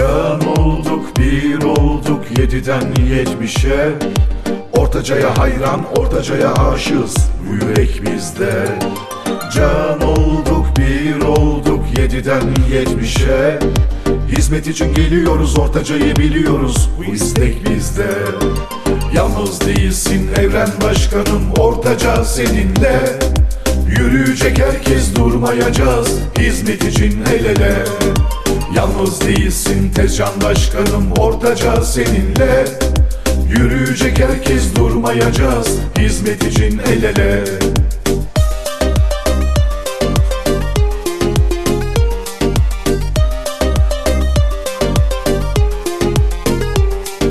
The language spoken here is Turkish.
Sen olduk bir olduk yediden yetmişe. Ortacaya hayran ortacaya aşığız bu yürek bizde. Can olduk bir olduk yediden yetmişe. Hizmet için geliyoruz ortacayı biliyoruz bu istek bizde. Yalnız değilsin evren başkanım ortaca seninle. Yürüyecek herkes durmayacağız hizmet için el ele. Yalnız değilsin Tezcan başkanım Ortaca seninle. Yürüyecek herkes durmayacağız Hizmet için el ele